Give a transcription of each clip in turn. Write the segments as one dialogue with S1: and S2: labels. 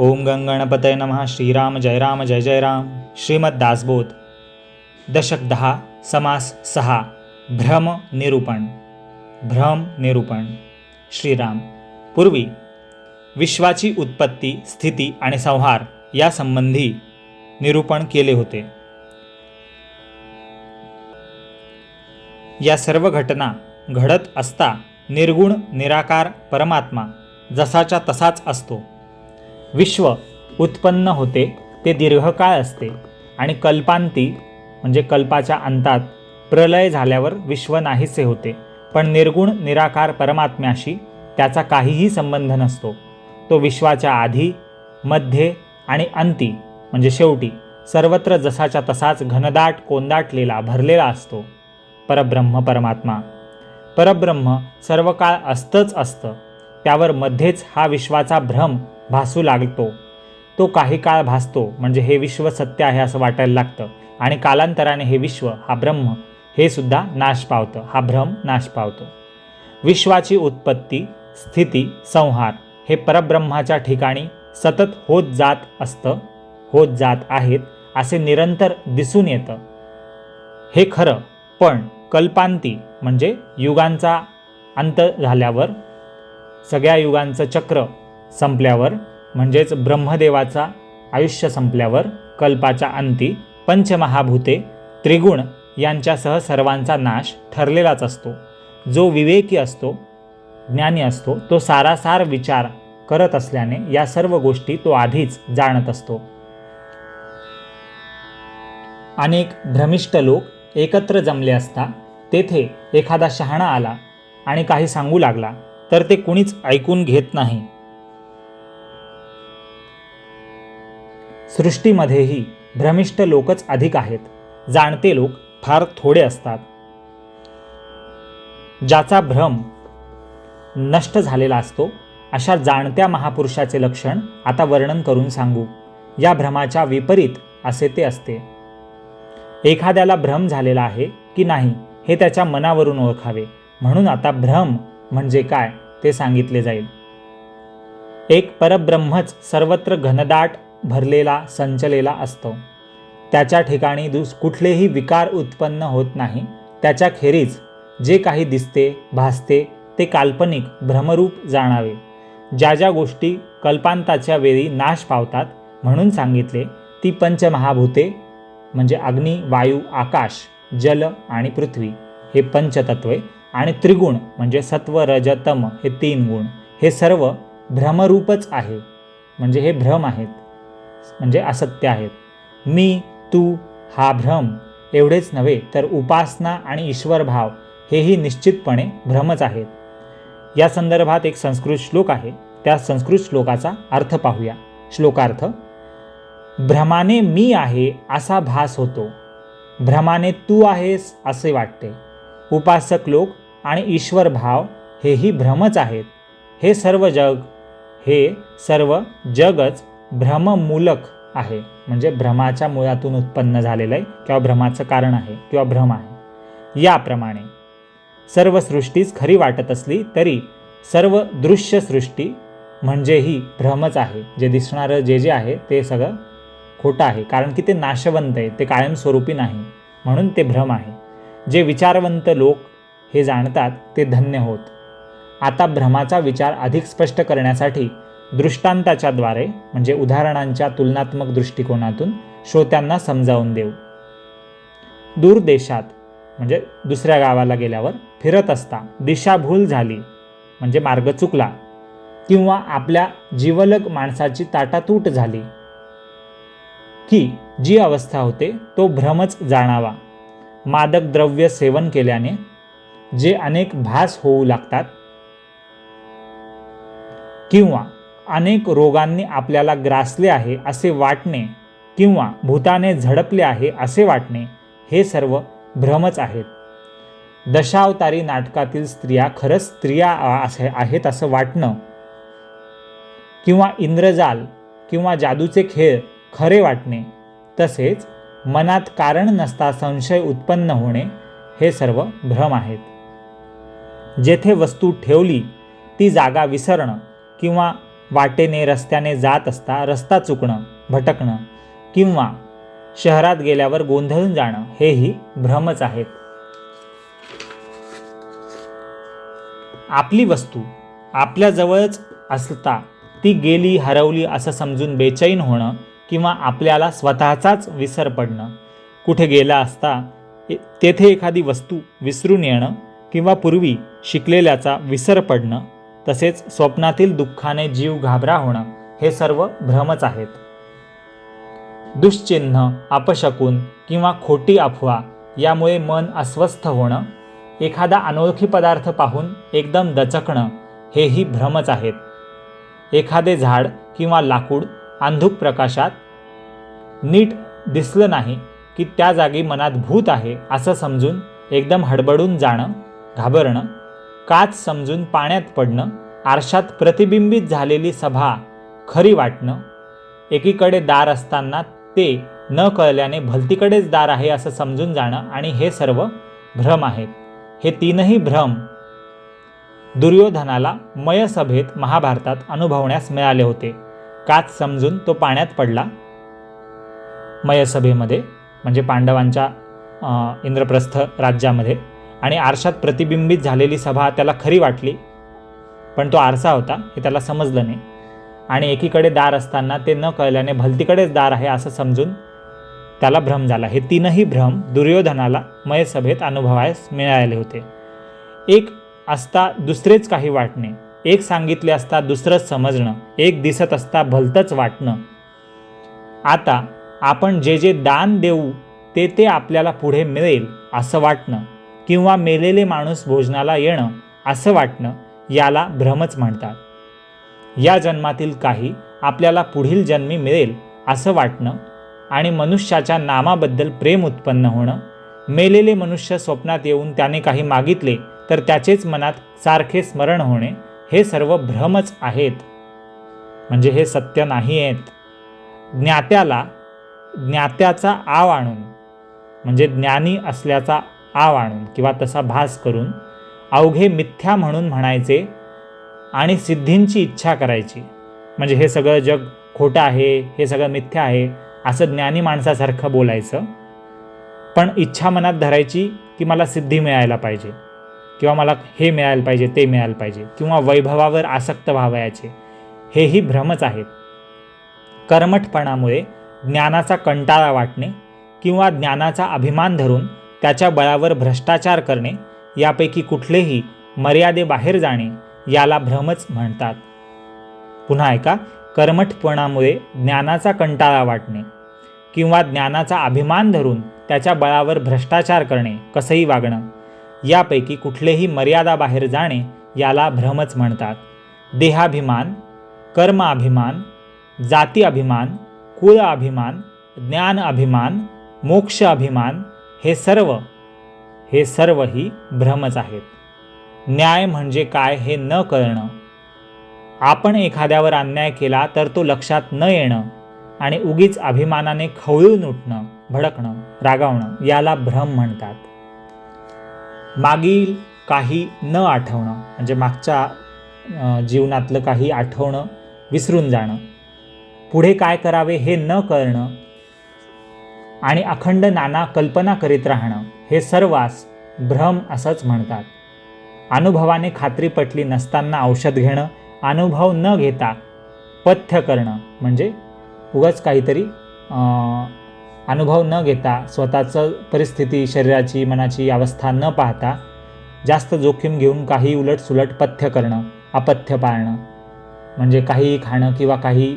S1: ओम गंगणपतय नमः श्रीराम जय राम जय जय राम। श्रीमद दासबोध दशक दहा समास सहा भ्रम निरूपण भ्रम निरूपण श्रीराम। पूर्वी विश्वाची उत्पत्ती स्थिती आणि संहार यासंबंधी निरूपण केले होते. या सर्व घटना घडत असता निर्गुण निराकार परमात्मा जसाच्या तसाच असतो. विश्व उत्पन्न होते ते दीर्घकाळ असते आणि कल्पांती म्हणजे कल्पाच्या अंतात प्रलय झाल्यावर विश्व नाहीसे होते. पण निर्गुण निराकार परमात्म्याशी त्याचा काहीही संबंध नसतो. तो विश्वाच्या आधी मध्ये आणि अंती म्हणजे शेवटी सर्वत्र जसाच्या तसाच घनदाट कोंदाटलेला भरलेला असतो. परब्रह्म परमात्मा. परब्रह्म सर्व काळ असतंच असतं. त्यावर मध्येच हा विश्वाचा भ्रम भासू लागतो. तो काही काळ भासतो म्हणजे हे विश्व सत्य आहे असं वाटायला लागतं. आणि कालांतराने हे विश्व हा ब्रह्म हे सुद्धा नाश पावतं. हा भ्रम नाश पावतो. विश्वाची उत्पत्ती स्थिती संहार हे परब्रह्माच्या ठिकाणी सतत होत जात असतं होत जात आहेत असे निरंतर दिसून येतं. हे खरं पण कल्पांती म्हणजे युगांचा अंत झाल्यावर सगळ्या युगांचं चक्र संपल्यावर म्हणजेच ब्रह्मदेवाचा आयुष्य संपल्यावर कल्पाच्या अंती पंचमहाभूते त्रिगुण यांच्यासह सर्वांचा नाश ठरलेलाच असतो. जो विवेकी असतो ज्ञानी असतो तो सारासार विचार करत असल्याने या सर्व गोष्टी तो आधीच जाणत असतो. अनेक भ्रमिष्ट लोक एकत्र जमले असता तेथे एखादा शहाणा आला आणि काही सांगू लागला तर ते कुणीच ऐकून घेत नाही. सृष्टीमध्येही भ्रमिष्ट लोकच अधिक आहेत. जाणते लोक फार थोडे असतात. ज्याचा भ्रम नष्ट झालेला असतो अशा जाणत्या महापुरुषाचे लक्षण आता वर्णन करून सांगू. या भ्रमाच्या विपरीत असे ते असते. एखाद्याला भ्रम झालेला आहे की नाही हे त्याच्या मनावरून ओळखावे. म्हणून आता भ्रम म्हणजे काय ते सांगितले जाईल. एक परब्रह्मच सर्वत्र घनदाट भरलेला संचलेला असतो. त्याच्या ठिकाणी दुस कुठलेही विकार उत्पन्न होत नाही. त्याच्या खेरीज जे काही दिसते भासते ते काल्पनिक भ्रमरूप जाणावे. ज्या ज्या गोष्टी कल्पांताच्या वेळी नाश पावतात म्हणून सांगितले ती पंचमहाभूते म्हणजे अग्नी वायू आकाश जल आणि पृथ्वी हे पंचतत्वे आणि त्रिगुण म्हणजे सत्व रजतम हे तीन गुण हे सर्व भ्रमरूपच आहे. म्हणजे हे भ्रम आहेत. म्हणजे असत्य आहेत. मी तू हा भ्रम एवढेच नव्हे तर उपासना आणि ईश्वरभाव हेही निश्चितपणे भ्रमच आहेत. या संदर्भात एक संस्कृत श्लोक आहे. त्या संस्कृत श्लोकाचा अर्थ पाहूया. श्लोकार्थ भ्रमाने मी आहे असा भास होतो. भ्रमाने तू आहेस असे वाटते. उपासक लोक आणि ईश्वर भाव हेही भ्रमच आहेत. हे सर्व जग हे सर्व जगच भ्रममूलक आहे. म्हणजे भ्रमाच्या मुळातून उत्पन्न झालेलं आहे किंवा भ्रमाचं कारण आहे किंवा भ्रम आहे. याप्रमाणे सर्व सृष्टीच खरी वाटत असली तरी सर्व दृश्य सृष्टी म्हणजेही भ्रमच आहे. जे दिसणारं जे जे आहे ते सगळं खोटं आहे. कारण की ते नाशवंत आहे. ते कायमस्वरूपी नाही. म्हणून ते भ्रम आहे. जे विचारवंत लोक हे जाणतात ते धन्य होत. आता भ्रमाचा विचार अधिक स्पष्ट करण्यासाठी दृष्टांताच्याद्वारे म्हणजे उदाहरणांच्या तुलनात्मक दृष्टिकोनातून श्रोत्यांना समजावून देऊ. दूर देशात म्हणजे दुसऱ्या गावाला गेल्यावर फिरत असता दिशाभूल झाली म्हणजे मार्ग चुकला किंवा आपल्या जीवलग माणसाची ताटातूट झाली की जी अवस्था होते तो भ्रमच जाणावा. मादक द्रव्य सेवन केल्याने जे अनेक भास होऊ लागतात किंवा अनेक रोगांनी आपल्याला ग्रासले आहे असे वाटणे किंवा भूताने झडपले आहे असे वाटणे हे सर्व भ्रमच आहेत. दशावतारी नाटकातील स्त्रिया खरंच स्त्रिया असे आहेत असं वाटणं किंवा इंद्रजाल किंवा जादूचे खेळ खरे वाटणे तसेच मनात कारण नसता संशय उत्पन्न होणे हे सर्व भ्रम आहेत. जेथे वस्तू ठेवली ती जागा विसरणं किंवा वाटेने रस्त्याने जात असता रस्ता चुकणं भटकणं किंवा शहरात गेल्यावर गोंधळून जाणं हेही भ्रमच आहेत. आपली वस्तू आपल्याजवळच असता ती गेली हरवली असं समजून बेचैन होणं किंवा आपल्याला स्वतःचाच विसर पडणं कुठे गेला असता तेथे एखादी वस्तू विसरून येणं किंवा पूर्वी शिकलेल्याचा विसर पडणं तसेच स्वप्नातील दुःखाने जीव घाबरा होणं हे सर्व भ्रमच आहेत. दुश्चिन्ह अपशकून किंवा खोटी अफवा यामुळे मन अस्वस्थ होणं एखादा अनोळखी पदार्थ पाहून एकदम दचकणं हेही भ्रमच आहेत. एखादे झाड किंवा लाकूड अंधुक प्रकाशात नीट दिसलं नाही की त्या जागी मनात भूत आहे असं समजून एकदम हडबडून जाणं घाबरणं काच समजून पाण्यात पडणं आरशात प्रतिबिंबित झालेली सभा खरी वाटणं एकीकडे दार असताना ते न कळल्याने भलतीकडेच दार आहे असं समजून जाणं आणि हे सर्व भ्रम आहेत. हे तीनही भ्रम दुर्योधनाला मयसभेत महाभारतात अनुभवण्यास मिळाले होते. काच समजून तो पाण्यात पडला. मयसभेमध्ये म्हणजे पांडवांच्या इंद्रप्रस्थ राज्यामध्ये आणि आरशात प्रतिबिंबित झालेली सभा त्याला खरी वाटली पण तो आरसा होता हे त्याला समजलं नाही. आणि एकीकडे दार असताना ते न कळल्याने भलतीकडेच दार आहे असं समजून त्याला भ्रम झाला. हे तीनही भ्रम दुर्योधनाला मयसभेत अनुभवायस मिळाले होते. एक असता दुसरेच काही वाटणे एक सांगितले असता दुसरंच समजणं एक दिसत असता भलतंच वाटणं. आता आपण जे जे दान देऊ ते ते आपल्याला पुढे मिळेल असं वाटणं. किंवा मेलेले माणूस भोजनाला येणं असं वाटणं याला भ्रमच म्हणतात. या जन्मातील काही आपल्याला पुढील जन्मी मिळेल असं वाटणं आणि मनुष्याच्या नामाबद्दल प्रेम उत्पन्न होणं मेलेले मनुष्य स्वप्नात येऊन त्याने काही मागितले तर त्याचेच मनात सारखे स्मरण होणे हे सर्व भ्रमच आहेत. म्हणजे हे सत्य नाही आहेत ज्ञात्याला ज्ञात्याचा आव आणून म्हणजे ज्ञानी असल्याचा आव आणून किंवा तसा भास करून अवघे मिथ्या म्हणून म्हणायचे आणि सिद्धींची इच्छा करायची. म्हणजे हे सगळं जग खोटं आहे हे सगळं मिथ्या आहे असं ज्ञानी माणसासारखं बोलायचं. पण इच्छा मनात धरायची की मला सिद्धी मिळायला पाहिजे किंवा मला हे मिळायला पाहिजे ते मिळायला पाहिजे किंवा वैभवावर आसक्त व्हावयाचे. हेही भ्रमच आहेत. कर्मठपणामुळे ज्ञानाचा कंटाळा वाटणे किंवा ज्ञानाचा अभिमान धरून त्याच्या बळावर भ्रष्टाचार करणे यापैकी कुठलेही मर्यादेबाहेर जाणे याला भ्रमच म्हणतात. पुन्हा ऐका कर्मठपणामुळे ज्ञानाचा कंटाळा वाटणे किंवा ज्ञानाचा अभिमान धरून त्याच्या बळावर भ्रष्टाचार करणे कसंही वागणं यापैकी कुठलेही मर्यादाबाहेर जाणे याला भ्रमच म्हणतात. देहाभिमान कर्म अभिमान जाती अभिमान कुळ अभिमान ज्ञान अभिमान मोक्ष अभिमान हे सर्व हे सर्व ही भ्रमच आहेत. न्याय म्हणजे काय हे न कळणं. आपण एखाद्यावर अन्याय केला तर तो लक्षात न येणं आणि उगीच अभिमानाने खवळून उठणं भडकणं रागावणं याला भ्रम म्हणतात. मागील काही न आठवणं म्हणजे मागच्या जीवनातलं काही आठवणं विसरून जाणं. पुढे काय करावे हे न कळणं आणि अखंड नाना कल्पना करीत राहणं हे सर्वास भ्रम असंच म्हणतात. अनुभवाने खात्री पटली नसताना औषध घेणं अनुभव न घेता पथ्य करणं म्हणजे उगाच काहीतरी अनुभव न घेता स्वतःचं परिस्थिती शरीराची मनाची अवस्था न पाहता जास्त जोखीम घेऊन काही उलटसुलट पथ्य करणं अपथ्य पाळणं. म्हणजे काही खाणं किंवा काही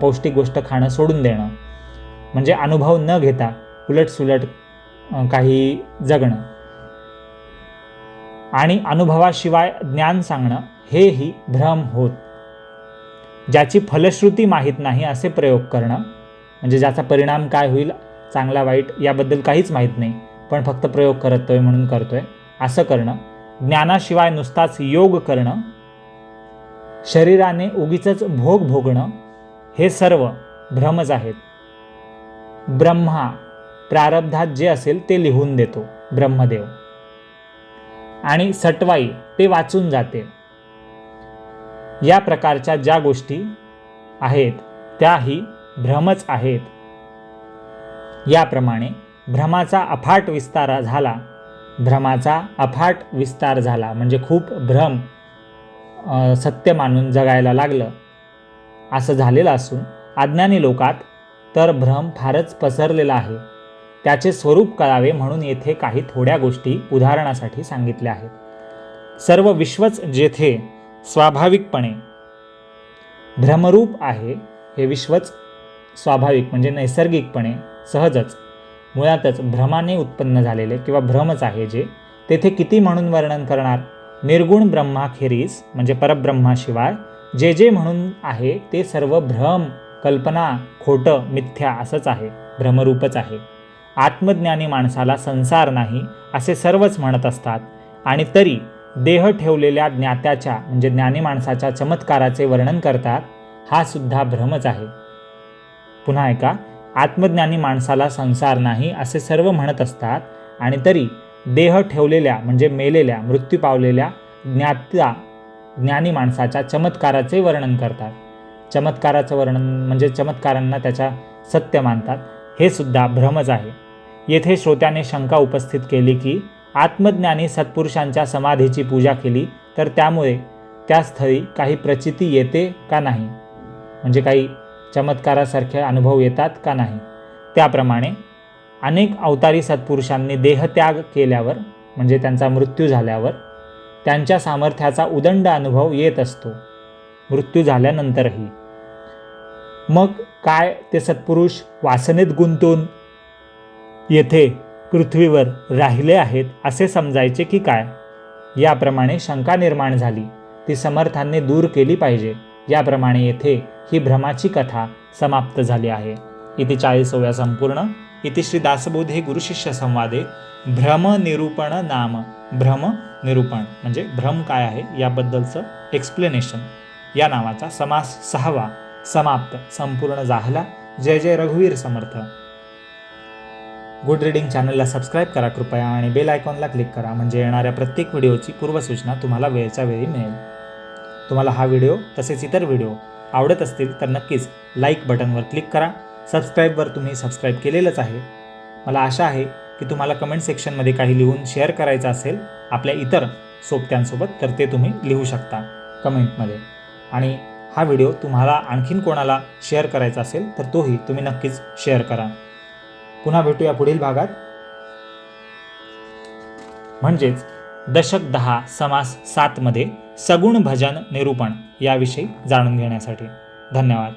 S1: पौष्टिक गोष्ट खाणं सोडून देणं. म्हणजे अनुभव न घेता उलटसुलट काही जगणं. आणि अनुभवाशिवाय ज्ञान सांगणं हेही भ्रम होत. ज्याची फलश्रुती माहीत नाही असे प्रयोग करणं म्हणजे ज्याचा परिणाम काय होईल चांगला वाईट याबद्दल काहीच माहीत नाही पण फक्त प्रयोग करतोय म्हणून करतोय असं करणं. ज्ञानाशिवाय नुसताच योग करणं. शरीराने उगीच भोग भोगणं हे सर्व भ्रमच आहेत. ब्रह्मा. प्रारब्धात जे असेल ते लिहून देतो ब्रह्मदेव. आणि सटवाई ते वाचून जाते. या प्रकारच्या ज्या गोष्टी आहेत त्याही भ्रमच आहेत. याप्रमाणे भ्रमाचा अफाट विस्तार झाला भ्रमाचा अफाट विस्तार झाला म्हणजे खूप भ्रम सत्य मानून जगायला लागलं. असं झालेलं असून अज्ञानी लोकात तर भ्रम फारच पसरलेला आहे. त्याचे स्वरूप कळावे म्हणून येथे काही थोड्या गोष्टी उदाहरणासाठी सांगितल्या आहेत. सर्व विश्वच जेथे स्वाभाविकपणे भ्रमरूप आहे हे विश्वच स्वाभाविक म्हणजे नैसर्गिकपणे सहजच मुळातच भ्रमाने उत्पन्न झालेले किंवा भ्रमच आहे जे तेथे किती म्हणून वर्णन करणार? निर्गुण ब्रह्माखेरीस म्हणजे परब्रह्माशिवाय जे जे म्हणून आहे ते सर्व भ्रम कल्पना खोटं मिथ्या असंच आहे भ्रमरूपच आहे. आत्मज्ञानी माणसाला संसार नाही असे सर्वच म्हणत असतात. आणि तरी देह ठेवलेल्या ज्ञात्याच्या म्हणजे ज्ञानी माणसाच्या चमत्काराचे वर्णन करतात हा सुद्धा भ्रमच आहे. पुन्हा ऐका आत्मज्ञानी माणसाला संसार नाही असे सर्व म्हणत असतात. आणि तरी देह ठेवलेल्या म्हणजे मेलेल्या मृत्यू पावलेल्या ज्ञात्या ज्ञानी माणसाच्या चमत्काराचे वर्णन करतात. चमत्काराचं वर्णन म्हणजे चमत्कारांना त्याच्या सत्य मानतात हे सुद्धा भ्रमच आहे. येथे श्रोत्याने शंका उपस्थित केली की आत्मज्ञानी सत्पुरुषांच्या समाधीची पूजा केली तर त्यामुळे त्या स्थळी काही प्रचिती येते का नाही? म्हणजे काही चमत्कारासारखे अनुभव येतात का नाही? त्याप्रमाणे अनेक अवतारी सत्पुरुषांनी देहत्याग केल्यावर म्हणजे त्यांचा मृत्यू झाल्यावर त्यांच्या सामर्थ्याचा उदंड अनुभव येत असतो. मृत्यू झाल्यानंतरही मग काय ते सत्पुरुष वासनेत गुंतून येथे पृथ्वीवर राहिले आहेत असे समजायचे की काय? याप्रमाणे शंका निर्माण झाली. ती समर्थांनी दूर केली पाहिजे. याप्रमाणे येथे ही भ्रमाची कथा समाप्त झाली आहे. इथे चाळीसव्या संपूर्ण. इथे श्री हे गुरुशिष्य संवादे. भ्रम निरूपण नाम. भ्रम निरूपण म्हणजे भ्रम काय आहे याबद्दलचं एक्सप्लेनेशन या नावाचा समास सहावा. समाप्त संपूर्ण झाला. जय जय रघुवीर समर्थ. गुड रीडिंग चॅनलला सबस्क्राईब करा कृपया आणि बेल आयकॉनला क्लिक करा म्हणजे येणाऱ्या प्रत्येक व्हिडिओची पूर्वसूचना तुम्हाला वेळच्या वेळी मिळेल. तुम्हाला हा व्हिडिओ तसेच इतर व्हिडिओ आवडत असतील तर नक्कीच लाईक बटनवर क्लिक करा. सबस्क्राईबवर तुम्ही सबस्क्राईब केलेलंच आहे. मला आशा आहे की तुम्हाला कमेंट सेक्शनमध्ये काही लिहून शेअर करायचं असेल आपल्या इतर सोबत्यांसोबत तर ते तुम्ही लिहू शकता कमेंटमध्ये आणि हा व्हिडिओ तुम्हाला आणखीन कोणाला शेअर करायचा असेल तर तोही तुम्ही नक्कीच शेअर करा. पुन्हा भेटूया पुढील भागात. म्हणजेच दशक दहा समास सातमध्ये सगुण भजन निरूपण याविषयी जाणून घेण्यासाठी. धन्यवाद.